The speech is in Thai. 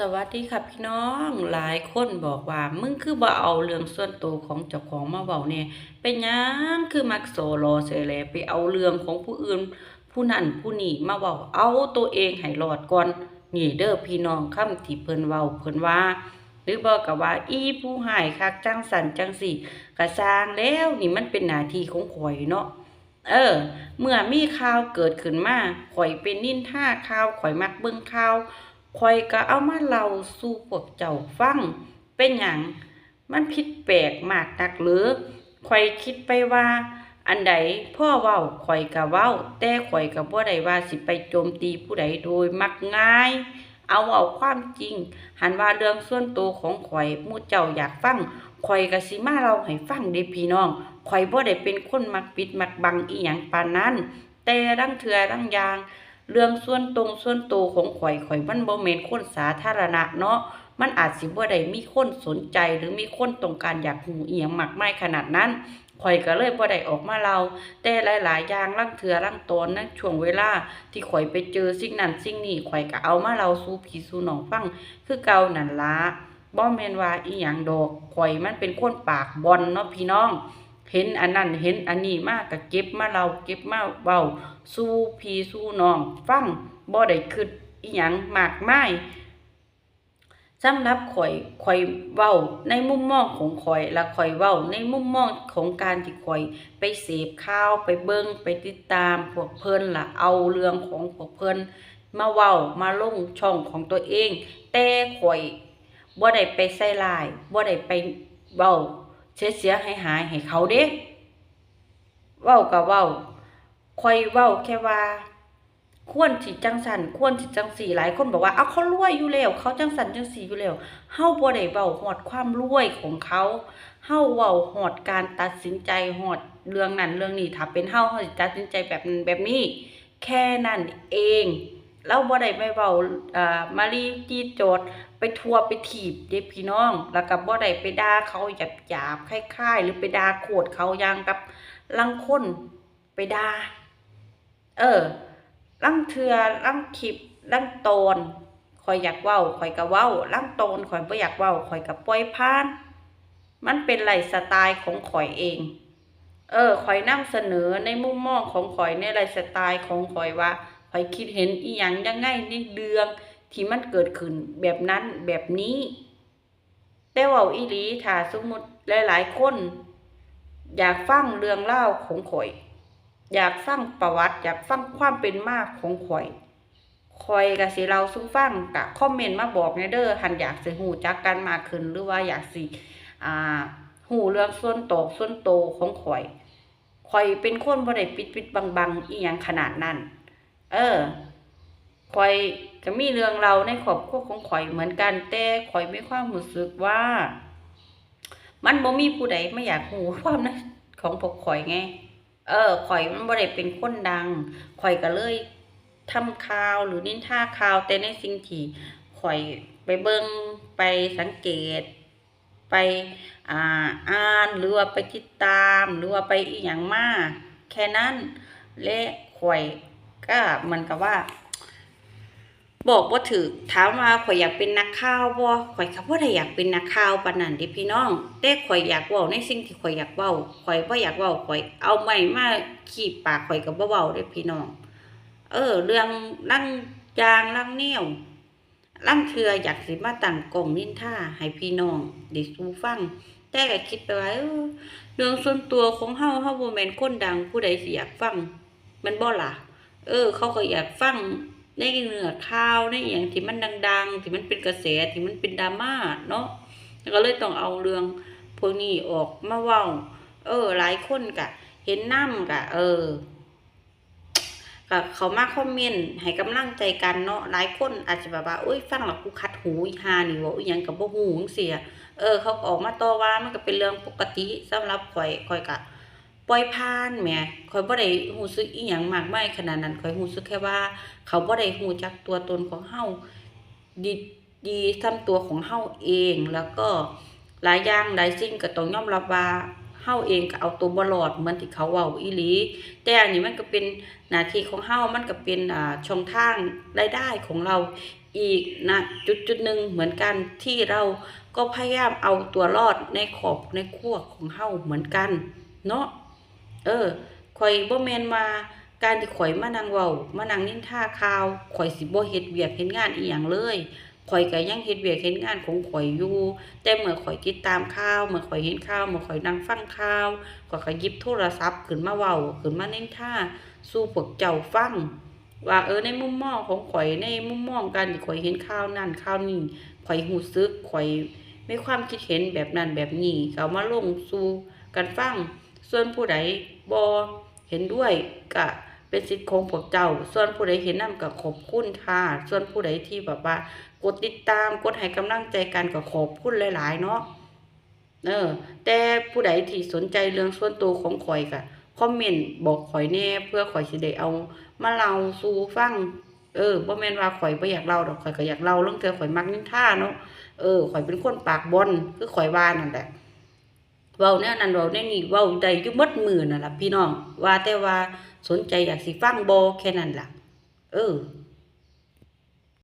สวัสดีค่ะพี่น้องหลายคนบอกว่า มึงคือบ่เอาเรื่องส่วนตัวของเจ้าของมาเว้าเนี่ยเป็นยังคือมักโซโลเสแลไปเอาเรื่องของผู้อื่น ผู้นั้นผู้นี้มาเว้าเอาตัวเองให้รอดก่อนนี่เด้อพี่น้องคำที่เพิ่นเว้าเพิ่นว่า หรือบอกกับว่า อีผู้หายคักจังสันจังสี่กระสร้างแล้วนี่มันเป็นหน้าที่ของข่อยเนาะเออ เมื่อมีข่าวเกิดขึ้นมาข่อยเป็นนินท่าข่าวข่อยมักเบิ่งข่าว ข่อยก็เอามาเล่าสู่พวกเจ้าฟัง เป็นหยังมันผิดแปลกมากนักหรือข่อยคิดไปว่า อันใดพ่อเว้าข่อยก็เว้า แต่ข่อยก็บ่ได้ว่าสิไปโจมตีผู้ใดโดยมักง่าย เอาเอาความจริง หันว่าเรื่องส่วนตัวของข่อยมู่เจ้าอยากฟังข่อยก็สิมาเล่าให้ฟังเด้พี่น้องข่อยบ่ได้เป็นคนมักปิดมักบังอีหยังปานนั้น แต่ดังเทื่อดังอย่าง เรื่องส่วนตรงส่วนตัวของข่อยข่อยมันบ่แม่นคนสาธารณะเนาะมันอาจสิบ่ได้มีคนสนใจหรือมีคนต้องการอยากรู้อียังมากไมายขนาดนั้นข่อยก็เลยบ่ได้ออกมาเล่าแต่หลาย ๆ อย่างลังเทื่อลังตอนนั้นช่วงเวลาที่ข่อยไปเจอสิ่งนั้นสิ่งนี้ข่อยก็เอามาเล่าสู่พี่สู่น้องฟังคือเก่านั่นละบ่แม่นว่าอีหยังดอกข่อยมันเป็นคนปากบอนเนาะพี่น้อง เห็นอันนั้นเห็นอันนี้มาก็เก็บมาเล่าเก็บมาเว้าสู่พี่สู่น้องฟังบ่ได้คิดอีหยังมากมายสำหรับข่อยข่อยเว้าในมุมมองของข่อยและข่อยเว้าในมุมมองของการที่ข่อยไปเสพข่าวไปเบิ่งไปติดตามพวกเพิ่นล่ะเอาเรื่องของพวกเพิ่นมาเว้ามาลงช่องของตัวเอง แต่ข่อยบ่ได้ไปใส่ร้ายบ่ได้ไปเว้า เสียเสียหายหายให้เขาเด้เว้าก็เว้าคอยเว้าแค่ว่า ควรสิจังสันควรสิจังสี่หลายคนบอกว่าเอาเขารวยอยู่แล้วเขาจังสันจังสี่อยู่แล้วเฮาบ่ได้เว้าฮอดความรวยของเขาเฮาเว้าฮอดการตัดสินใจฮอดเรื่องนั้นเรื่องนี้ถ้าเป็นเฮาเฮาสิตัดสินใจแบบนั้นแบบนี้ แค่นั้นเองเราบ่ได้ไปเว้าอ่ามารีจีโจด ไปทัวร์ไปถีบเด็กพี่น้อง แล้วก็บ่ได้ไปด่าเขาหยาบๆคล้ายๆหรือไปด่าโคตรเขาอย่างกับลังคนไปด่าเออลังเทือลังคลิปลังโตนข่อยอยากเว้าข่อยก็เว้าลังโตนข่อยบ่อยากเว้าข่อยก็ปล่อยผ่าน มันเป็นไลสไตล์ของข่อยเอง เออข่อยนำเสนอในมุมมองของข่อยในไลสไตล์ของข่อยว่าข่อยคิดเห็นอีหยังยังไงในเรื่อง ที่มันเกิดขึ้นแบบนั้นแบบนี้ แต่เว่าอีหลีถ้าสมมุติหลาย ๆ คน อยากฟังเรื่องเล่าของข่อย อยากฟังประวัติ อยากฟังความเป็นมาของข่อยข่อยก็สิเราสู่ฟังกะคอมเมนต์มาบอกในเด้อหันอยากสิฮู้จักกันมากขึ้นหรือว่าอยากสิอ่าฮู้เรื่องส่วนตส่วนโตของข่อยข่อยเป็นคนบ่ได้ปิดปิดบังบังอีหยังขนาดนั้น เออ ข่อยก็มีเรื่องเราในครอบครัวของข่อยเหมือนกันแต่ข่อยไมีความรู้สึกว่า มันบ่มีผู้ใดไม่อยากรู้ความในของพวกข่อยไง เออข่อยมันบ่ได้เป็นคนดังข่อยก็เลยทำข่าวหรือนินทาข่าวแต่ในสิ่งที่ข่อยไปเบิ่งไปสังเกต ไปอ่าอ่านหรือว่าไปติดตาม หรือว่าไปอีหยังมาแค่นั้น และข่อยก็เหมือนกับว่า บอกบ่าถูกถามว่าข่อยอยากเป็นนักข่าวบ่ข่อยก็บ่ได้อยากเป็นนักข่าวปานนั้นด้พี่น้องแต่ข่อยอยากเว้าในสิ่งที่ข่อยอยากเว้าข่อยบ่อยากเว้าข่อยเอาไม้มาขีบปากข่อยก็บ่เว้าเด้พี่น้อง เออ เรื่องลังยางลังแนวลังเทื่ออยากสิมาตั้งกล้องนินท่าให้พี่น้องได้สู่ฟังแต่ก็คิดไปว่าเออเรื่องส่วนตัวของเฮาเฮาบ่แม่นคนดังผู้ใดสิอยากฟังมันบ่ล่ะ เออ เขาก็อยากฟัง ในเนื้อข่าวในอย่างที่มันดัง ๆ ที่มันเป็นกระแสที่มันเป็นดราม่าเนาะแล้วก็เลยต้องเอาเรื่องพวกนี้ออกมาว้าเออ หลายคนก็เห็นน้ำก็เออก็เขามาคอมเมนต์ให้กำลังใจกันเนาะหลายคนอาจจะแบบว่าอุ้ยฟังแล้วกูคัดหูอีหานี่ว่าอีหยังก็บ่ฮู้จังซี่อะเออ เขาออกมาต่อว่ามันก็เป็นเรื่องปกติสำหรับข่อยข่อยก็ ปล่อยผ่านแหมข่อยบ่ได้รู้สึกอีหยังมากมายขนาดนั้นข่อยรู้สึกแค่ว่า เขาบ่ได้รู้จักตัวตนของเฮาดีดีทำตัวของเฮาเองแล้วก็หลายอย่างหลายสิ่งก็ต้องยอมรับว่าเฮาเองก็เอาตัวบ่รอดเหมือนที่เขาเว้าอีหลี แต่อันนี้มันก็เป็นหน้าที่ของเฮามันก็เป็นอ่าช่องทางรายได้ของเราอีกนะจุดจุดหนึ่งเหมือนกันที่เราก็พยายามเอาตัวรอดในขอบในขั้วของเฮาเหมือนกัน เนาะ เออข่อยบ่แมนว่าการที่ข่อยมานั่งเว้ามานั่งนินท่าข่าวข่อยสิบ่เฮ็ดเวียกเฮ็ดงานอีหยังเลยข่อยก็ยังเฮ็ดเวียกเฮ็ดงานของข่อยอยู่ แต่เมื่อข่อยติดตามข่าวเมื่อข่อยเห็นข่าวเมื่อข่อยนั่งฟังข่าวข่อยก็หยิบโทรศัพท์ขึ้นมาเว้าขึ้นมานินท่าสู่พวกเจ้าฟัง ว่าเออในมุมมองของข่อยในมุมมองการที่ข่อยเห็นข่าวนั่นข่าวนี้ข่อยรู้สึกข่อยมีความคิดเห็นแบบนั้นแบบนี้ก็เอามาลงสู่กันฟัง ส่วนผู้ใดบ่เห็นด้วยก็เป็นสิทธิ์ของพวกเจ้า ส่วนผู้ใดเห็นนำก็ขอบคุณค่ะ ส่วนผู้ใดที่แบบว่า กดติดตามกดให้กำลังใจกันก็ขอบคุณหลาย ๆ เนาะเออ แต่ผู้ใดที่สนใจเรื่องส่วนตัวของข่อยก็คอมเมนต์บอกข่อยแน่เพื่อข่อยสิได้เอามาเล่าสู่ฟังเออบ่แม่นว่าข่อยบ่อยากเล่าดอกข่อยก็อยากเล่าเรื่องเธอข่อยมักนินท่าเนาะเออข่อยเป็นคนปากบอนคือข่อยว่านั่นแหละ เว้าแนวนั้นเว้าแนวนี้เว้าได้อยู่หมดมือนั่นล่ะพี่น้องว่าแต่ว่าสนใจอยากสิฟังบ่แค่นั้นล่ะเออ